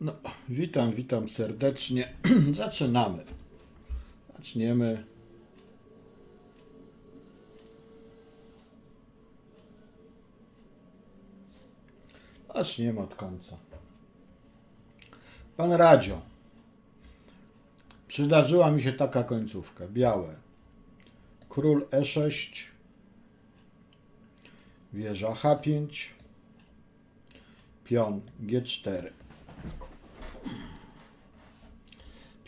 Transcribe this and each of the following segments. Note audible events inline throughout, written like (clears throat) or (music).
No, witam, witam serdecznie. (clears throat) Zaczynamy. Zaczniemy. Zaczniemy od końca. Pan Radzio. Przydarzyła mi się taka końcówka. Białe. Król E6. Wieża H5. Pion G4.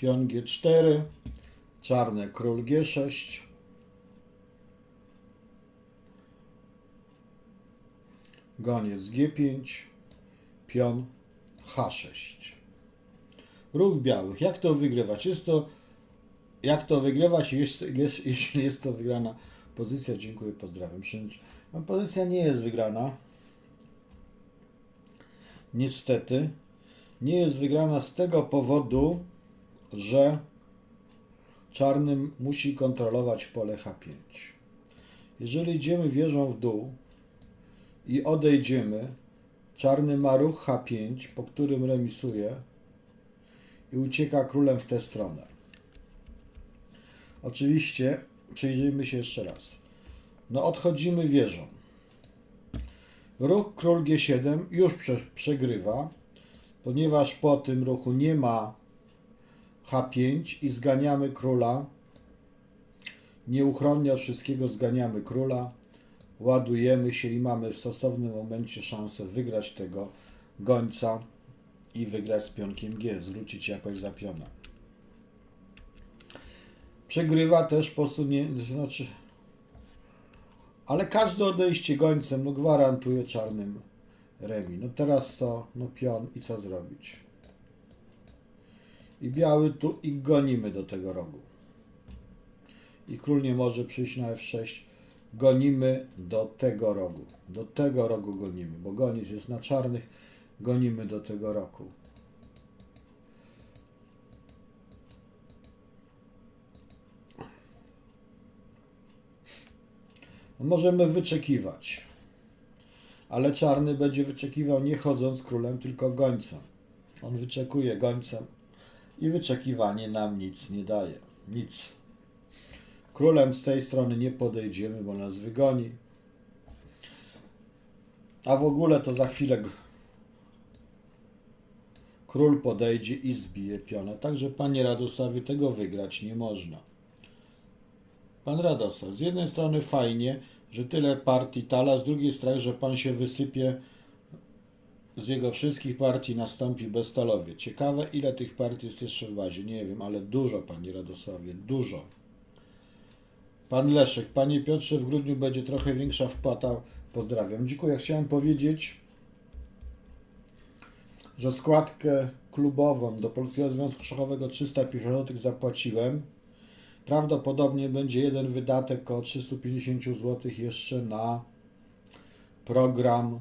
Pion G4, czarny król G6, goniec G5, pion H6. Ruch białych. Jak to wygrywać? Jest to, jak to wygrywać, jest, jest, jeśli jest to wygrana pozycja? Dziękuję, pozdrawiam. No, Pozycja nie jest wygrana. Niestety. Nie jest wygrana z tego powodu, że czarnym musi kontrolować pole H5. Jeżeli idziemy wieżą w dół i odejdziemy, czarny ma ruch H5, po którym remisuje i ucieka królem w tę stronę. Oczywiście, przyjrzyjmy się jeszcze raz. No odchodzimy wieżą. Ruch król G7 już prze, przegrywa, ponieważ po tym ruchu nie ma H5 i zganiamy króla. Nieuchronnie od wszystkiego zganiamy króla. Ładujemy się i mamy w stosownym momencie szansę wygrać tego gońca i wygrać z pionkiem G, zwrócić jakoś za piona. Przegrywa też posunięcie, znaczy, ale każde odejście gońcem no, gwarantuje czarnym remi. No teraz to, no pion i co zrobić? I biały tu i gonimy do tego rogu. I król nie może przyjść na F6. Gonimy do tego rogu. Do tego rogu gonimy, bo goniec jest na czarnych. Gonimy do tego rogu. Możemy wyczekiwać, ale czarny będzie wyczekiwał nie chodząc królem, tylko gońcem. On wyczekuje gońcem i wyczekiwanie nam nic nie daje. Nic. Królem z tej strony nie podejdziemy, bo nas wygoni. A w ogóle to za chwilę król podejdzie i zbije piona. Także panie Radosławie tego wygrać nie można. Pan Radosław, z jednej strony fajnie, że tyle partii tala, z drugiej strony, że pan się wysypie z jego wszystkich partii nastąpi bezstalowie. Ciekawe, ile tych partii jest jeszcze w bazie. Nie wiem, ale dużo, panie Radosławie, dużo. Pan Leszek, panie Piotrze, w grudniu będzie trochę większa wpłata. Pozdrawiam. Dziękuję. Chciałem powiedzieć, że składkę klubową do Polskiego Związku Szachowego 350 zł zapłaciłem. Prawdopodobnie będzie jeden wydatek o 350 zł jeszcze na program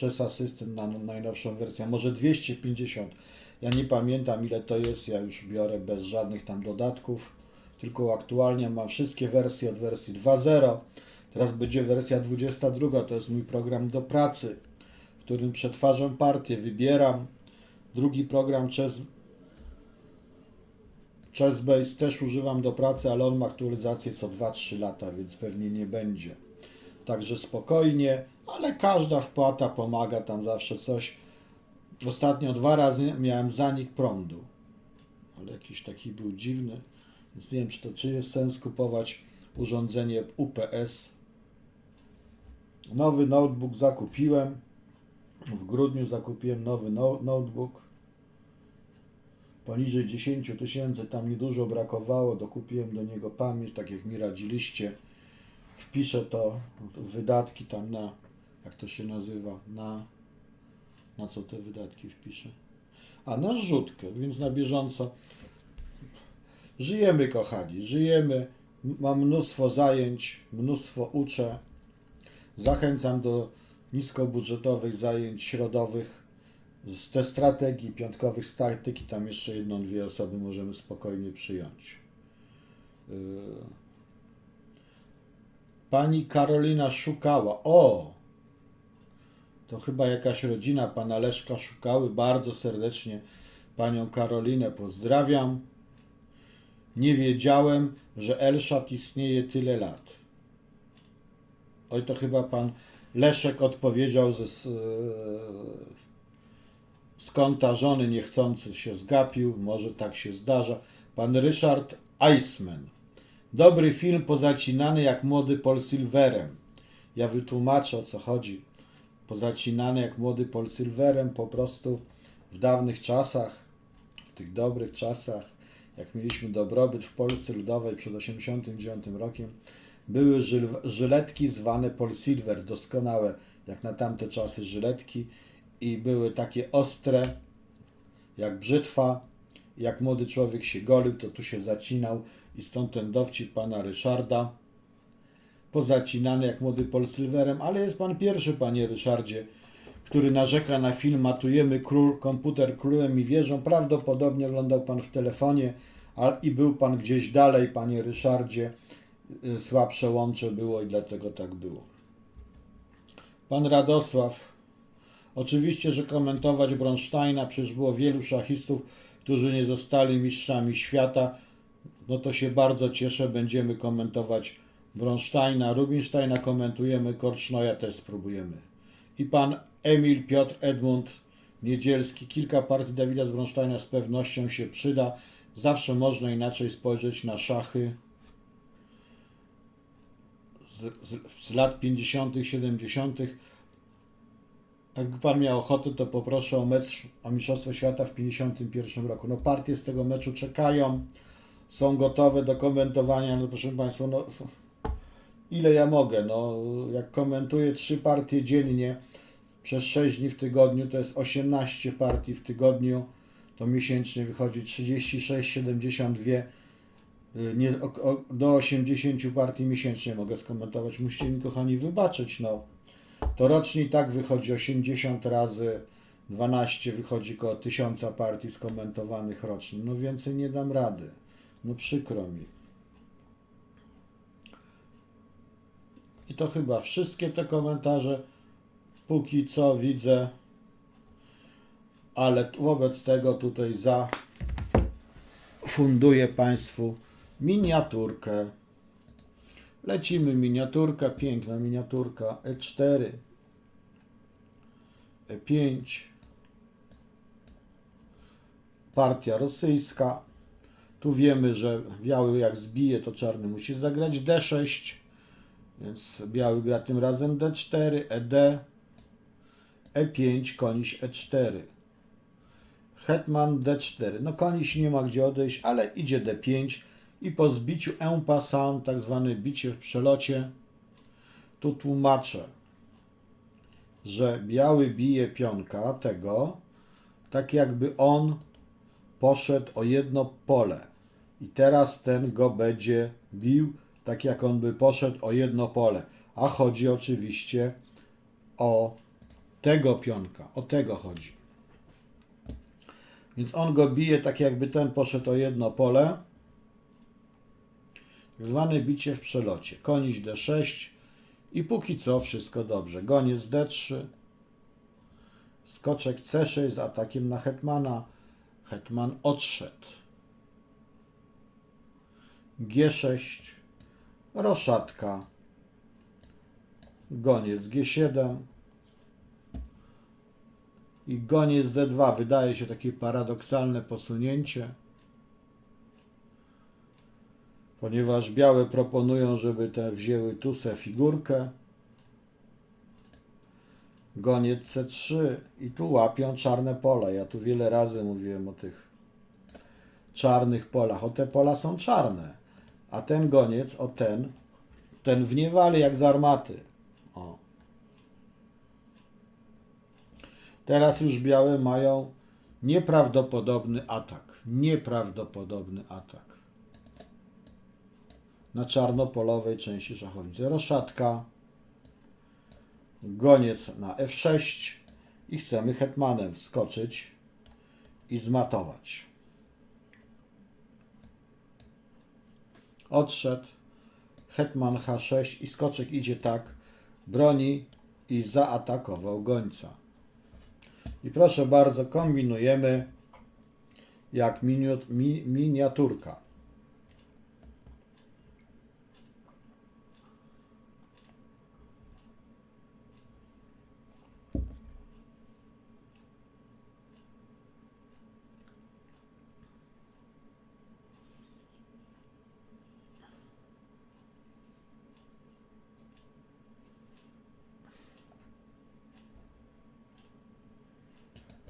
Chess Assistant na najnowszą wersję, może 250. Ja nie pamiętam ile to jest, ja już biorę bez żadnych tam dodatków, tylko aktualnie mam wszystkie wersje od wersji 2.0. Teraz będzie wersja 22, to jest mój program do pracy, w którym przetwarzam partię, wybieram. Drugi program Chess Chessbase też używam do pracy, ale on ma aktualizację co 2-3 lata, więc pewnie nie będzie. Także spokojnie, ale każda wpłata pomaga, tam zawsze coś. Ostatnio dwa razy miałem zanik prądu, ale jakiś taki był dziwny, więc nie wiem, czy to czy jest sens kupować urządzenie UPS. Nowy notebook zakupiłem. W grudniu zakupiłem nowy no- notebook. Poniżej 10 tysięcy, tam niedużo brakowało, dokupiłem do niego pamięć, tak jak mi radziliście wpiszę to, wydatki tam na, jak to się nazywa, na, na co te wydatki wpiszę? A, na zrzutkę, więc na bieżąco. Żyjemy, kochani, żyjemy. Mam mnóstwo zajęć, mnóstwo uczę. Zachęcam do niskobudżetowych zajęć środowych. Z te strategii piątkowych z taktyki, tam jeszcze jedną, dwie osoby możemy spokojnie przyjąć. Yy. Pani Karolina szukała. O! To chyba jakaś rodzina pana Leszka szukały. Bardzo serdecznie panią Karolinę pozdrawiam. Nie wiedziałem, że Elszat istnieje tyle lat. Oj, to chyba pan Leszek odpowiedział ze, z, kąta żony niechcący się zgapił. Może tak się zdarza. Pan Ryszard Eisman. Dobry film pozacinany jak młody Paul Silverem. Ja wytłumaczę o co chodzi. Pozacinany jak młody Paul Silverem po prostu w dawnych czasach, w tych dobrych czasach, jak mieliśmy dobrobyt w Polsce Ludowej przed 1989 rokiem, były żyl, żyletki zwane Paul Silver, doskonałe jak na tamte czasy żyletki i były takie ostre jak brzytwa. Jak młody człowiek się golił, to tu się zacinał i stąd ten dowcip pana Ryszarda pozacinany jak młody Paul Silverem, ale jest pan pierwszy, panie Ryszardzie, który narzeka na film Matujemy król, komputer królem i wieżą. Prawdopodobnie oglądał pan w telefonie a, i był pan gdzieś dalej, panie Ryszardzie. Y, Słabsze łącze było i dlatego tak było. Pan Radosław. Oczywiście, że komentować Bronsteina, przecież było wielu szachistów, którzy nie zostali mistrzami świata. No to się bardzo cieszę, będziemy komentować Bronsteina, Rubinsteina komentujemy, Korcznoja też spróbujemy. I pan Emil Piotr Edmund Niedzielski. Kilka partii Dawida z Bronsteina z pewnością się przyda. Zawsze można inaczej spojrzeć na szachy z, z, z lat 50., 70. Jakby pan miał ochotę, to poproszę o mecz o Mistrzostwo Świata w 51 roku. No partie z tego meczu czekają, są gotowe do komentowania. No proszę Państwa, no ile ja mogę? No jak komentuję trzy partie dziennie przez 6 dni w tygodniu, to jest 18 partii w tygodniu, to miesięcznie wychodzi 36, 72 y, nie, do 80 partii miesięcznie mogę skomentować. Musicie mi, kochani, wybaczyć. No. To rocznie i tak wychodzi 80 razy 12, wychodzi około 1000 partii skomentowanych rocznie. No więcej nie dam rady. No przykro mi. I to chyba wszystkie te komentarze. Póki co widzę. Ale wobec tego tutaj za funduję Państwu miniaturkę. Lecimy miniaturka, piękna miniaturka E E4, E5, partia rosyjska. Tu wiemy, że biały jak zbije, to czarny musi zagrać D6, więc biały gra tym razem D4, ED, E5, koniś E4. Hetman D4. No koniś nie ma gdzie odejść, ale idzie D5 i po zbiciu en passant, tak zwane bicie w przelocie, tu tłumaczę, że biały bije pionka tego, tak jakby on poszedł o jedno pole. I teraz ten go będzie bił, tak jak on by poszedł o jedno pole. A chodzi oczywiście o tego pionka, o tego chodzi. Więc on go bije tak jakby ten poszedł o jedno pole. Tak zwane bicie w przelocie. Konić D6 i póki co wszystko dobrze. Goniec D3. Skoczek C6 z atakiem na hetmana. Hetman odszedł. G6. Roszatka. Goniec G7 i goniec D2 wydaje się takie paradoksalne posunięcie, ponieważ białe proponują, żeby te wzięły tu se figurkę. Goniec C3 i tu łapią czarne pola. Ja tu wiele razy mówiłem o tych czarnych polach. O te pola są czarne, a ten goniec, o ten, ten w jak z armaty. O. Teraz już białe mają nieprawdopodobny atak. Nieprawdopodobny atak. Na czarnopolowej części szachownicy. Roszatka. Goniec na F6. I chcemy hetmanem wskoczyć i zmatować. Odszedł. Hetman H6 i skoczek idzie tak. Broni i zaatakował gońca. I proszę bardzo, kombinujemy jak miniut, mi, miniaturka.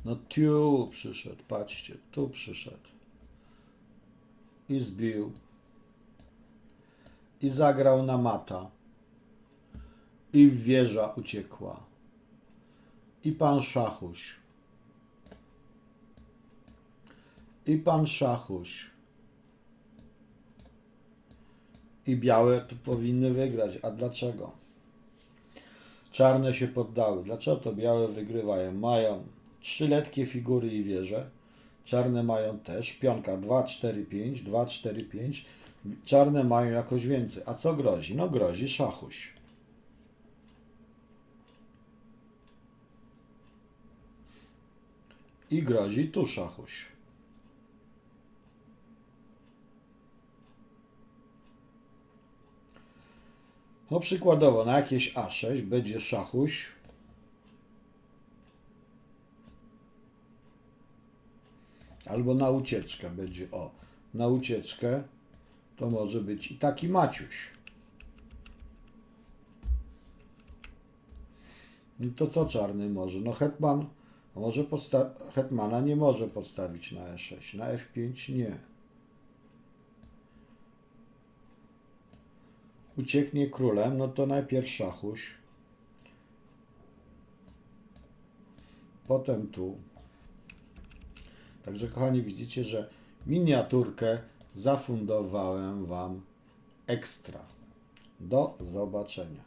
No tu przyszedł, patrzcie, tu przyszedł. I zbił. I zagrał na mata. I wieża uciekła. I pan Szachuś. I pan Szachuś. I białe tu powinny wygrać. A dlaczego? Czarne się poddały. Dlaczego to białe wygrywają? Mają trzy letkie figury i wieże. Czarne mają też pionka 2, 4, 5, 2, 4, 5. Czarne mają jakoś więcej. A co grozi? No grozi szachuś. I grozi tu szachuś. No przykładowo na jakieś A6 będzie szachuś. Albo na ucieczkę będzie. O, na ucieczkę to może być i taki Maciuś. I to co czarny może? No hetman może hetmana nie może postawić na E6, na F5 nie. Ucieknie królem, no to najpierw szachuś. Potem tu. Także kochani, widzicie, że miniaturkę zafundowałem Wam ekstra. Do zobaczenia.